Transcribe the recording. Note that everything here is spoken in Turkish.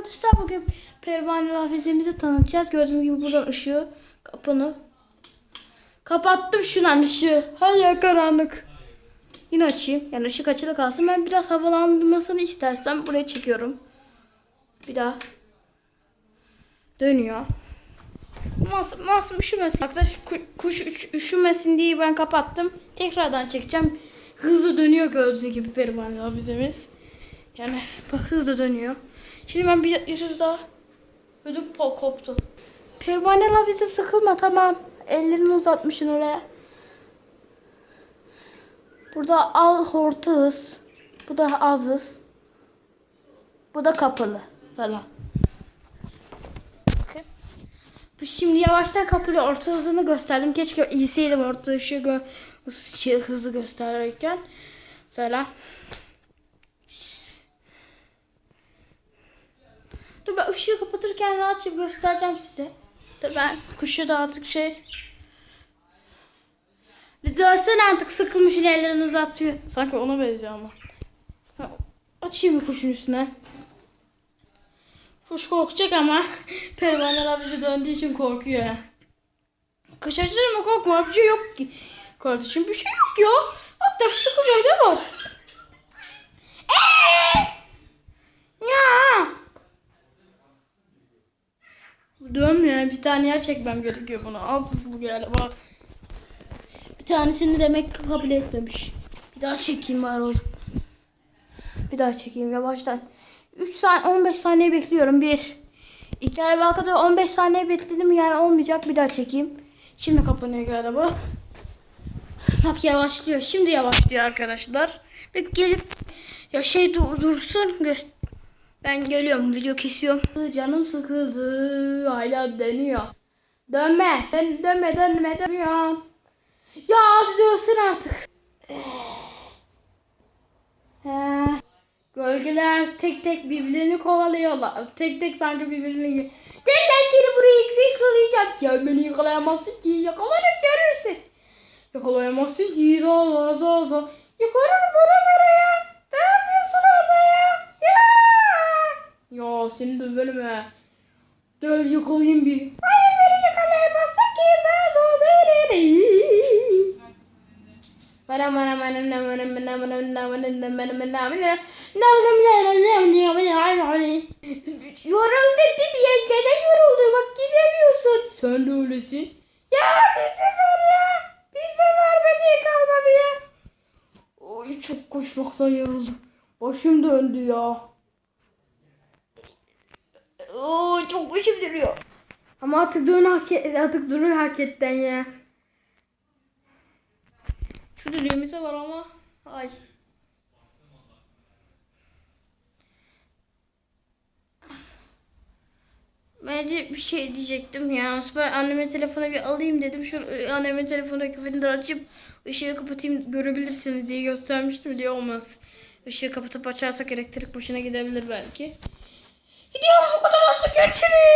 arkadaşlar bugün pervane hafizemizi tanıtacağız. Gördüğünüz gibi buradan ışığı kapını kapattım şundan ışığı. Her yer karanlık. Yine açayım. Yani ışık açılı kalsın. Ben biraz havalandırmasını istersem buraya çekiyorum. Bir daha. Dönüyor. Masum, masum üşümesin. Arkadaş ku- kuş üş- üşümesin diye ben kapattım. Tekrardan çekeceğim. Hızlı dönüyor gördüğünüz gibi pervane hafizemiz. Yani bak hızlı dönüyor. Şimdi ben bir, bir hız daha ödüm koptu. Pervane hafize sıkılma tamam. Ellerini uzatmışsın oraya. Burada al orta hız. Bu da az hız. Bu da kapalı falan. Bakın. Bu Şimdi yavaştan kapalı orta hızını gösterdim. Keşke iyiseydim orta ışığı gö ışığı hızı gösterirken falan. Dur ben ışığı kapatırken rahatça göstereceğim size. Dur ben kuşu da artık şey... Dönsene artık sıkılmışın ellerini uzatıyor. Sanki ona benziyor ama. Ha, Açayım mı kuşun üstüne? Kuş korkacak ama pervaneler bizi döndüğü için korkuyor. Kış açılır mı korkma bir şey yok ki. Kardeşim bir şey yok ya. Hatta kucağı ne var? Eee! Ya! Dönmüyor. Bir tane yer çekmem gerekiyor buna. Az bu galiba. Bir tanesini demek ki kabul etmemiş. Bir daha çekeyim bari o. Bir daha çekeyim yavaştan. 3 saniye 15 saniye bekliyorum. 1 İki galiba kadar 15 saniye bekledim yani olmayacak. Bir daha çekeyim. Şimdi kapanıyor galiba. Bak yavaşlıyor. Şimdi yavaşlıyor arkadaşlar. Bir gelip ya şey dur- dursun. Göster ben geliyorum. Video kesiyorum. Canım sıkıldı. Hala dönüyor. Dönme. Dön, dönme dönme dönmüyor. Ya dönsün artık. Gölgeler tek tek birbirlerini kovalıyorlar. Tek tek sanki birbirini... Gel lan seni buraya yakalayacağım. Gel beni yakalayamazsın ki. Yakalarım görürsün. Yakalayamazsın ki. Za za za za. Yakalarım buralara ya. Ne yapıyorsun orada ya? Ya. Ya seni döverim ha. Gel yakalayayım bir. Hayır beni yakalayamazsın ki. Za za za za. Bana bana bana bana bana bana bana bana bana bana bana Yorul dedim ya neden yoruldu bak gidemiyorsun. Sen de öylesin. Ya bir sefer ya. Sefer beni kalmadı ya. Oy çok koşmaktan yoruldum. Başım döndü ya. Oo çok başım dönüyor. Ama artık dön hareket, artık durun hareketten ya. Şurada düğmesi var ama. Ay. Bence bir şey diyecektim ya. Ben anneme telefonu bir alayım dedim. Şu e, anneme telefonu kafasını açıp ışığı kapatayım görebilirsiniz diye göstermiştim diye olmaz. Işığı kapatıp açarsak elektrik boşuna gidebilir belki. Gidiyoruz bu kadar olsun görüşürüz.